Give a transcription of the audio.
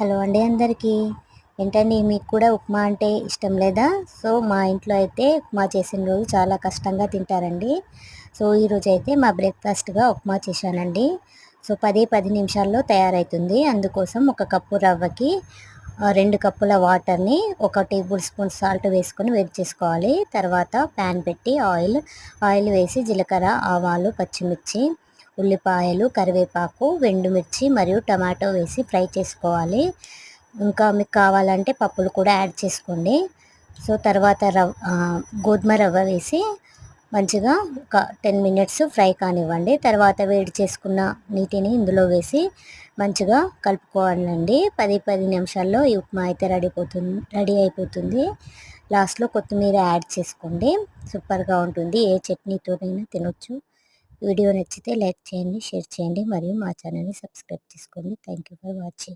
Hello అండి అందరికీ. ఏంటండి మీకు కూడా ఉప్మా అంటే ఇష్టం లేదా? సో మా ఇంట్లో అయితే ఉప్మా చేసిన రోజు చాలా కష్టంగా తింటారండి. సో ఈరోజు అయితే మా బ్రేక్ఫాస్ట్గా ఉప్మా చేశానండి. సో పది పది నిమిషాల్లో తయారవుతుంది అందుకోసం ఒక కప్పు రవ్వకి రెండు కప్పుల వాటర్ని ఒక టేబుల్ స్పూన్ సాల్ట్ వేసుకొని వేడి చేసుకోవాలి. తర్వాత ప్యాన్ పెట్టి ఆయిల్ ఆయిల్ వేసి జీలకర్ర ఆవాలు పచ్చిమిర్చి ఉల్లిపాయలు కరివేపాకు ఎండుమిర్చి మరియు టమాటో వేసి ఫ్రై చేసుకోవాలి. ఇంకా మీకు కావాలంటే పప్పులు కూడా యాడ్ చేసుకోండి. సో తర్వాత రవ్ గోధుమ రవ్వ వేసి మంచిగా ఒక టెన్ మినిట్స్ ఫ్రై కానివ్వండి. తర్వాత వేడి చేసుకున్న నీటిని ఇందులో వేసి మంచిగా కలుపుకోవాలండి. పది పది నిమిషాల్లో ఈ ఉప్మా అయితే రెడీ పోతుంది రెడీ అయిపోతుంది. లాస్ట్లో కొత్తిమీర యాడ్ చేసుకోండి. సూపర్గా ఉంటుంది. ఏ చట్నీతోనైనా తినొచ్చు. వీడియో నచ్చితే లైక్ చేయండి షేర్ చేయండి మరియు మా ఛానల్ని సబ్స్క్రైబ్ చేసుకోండి. Thank you for watching